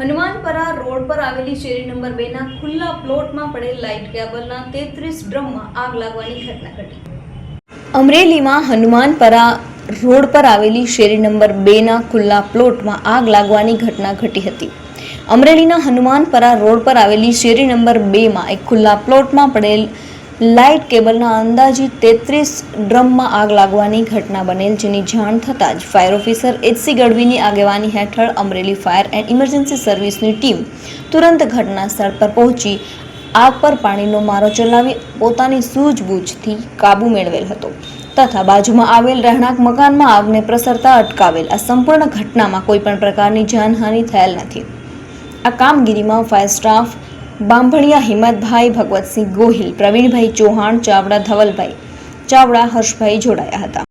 હનુમાનપરા road પર આવેલી શેરી નંબર બેના ખુલ્લા પ્લોટમાં પડેલ લાઇટ કેબલના તેત્રીસ ડ્રમમાં આગ લાગવાની ઘટના ઘટી. અમરેલીમાં હનુમાનપરા રોડ પર આવેલી શેરી નંબર બેના ખુલ્લા પ્લોટમાં આગ લાગવાની ઘટના ઘટી હતી. અમરેલીના હનુમાનપરા રોડ પર આવેલી શેરી નંબર બેમાં એક ખુલ્લા પ્લોટમાં પડેલ લાઇટ કેબલના અંદાજિત તેત્રીસ ડ્રમમાં આગ લાગવાની ઘટના બનેલ, જેની જાણ થતાં જ ફાયર ઓફિસર એચસી ગઢવીની આગેવાની હેઠળ અમરેલી ફાયર એન્ડ ઇમરજન્સી સર્વિસની ટીમ તુરંત ઘટના સ્થળ પર પહોંચી, આગ પર પાણીનો મારો ચલાવી પોતાની સૂઝબૂછથી કાબુ મેળવેલ હતો તથા બાજુમાં આવેલ રહેણાંક મકાનમાં આગને પ્રસરતા અટકાવેલ. આ સંપૂર્ણ ઘટનામાં કોઈપણ પ્રકારની જાનહાનિ થયેલ નથી. આ કામગીરીમાં ફાયર સ્ટાફ બાંભણિયા હિંમતભાઈ ભગવતસિંહ ગોહિલ પ્રવીણભાઈ ચૌહાણ ચાવડા ધવલભાઈ. ચાવડા હર્ષભાઈ જોડાયા હતા.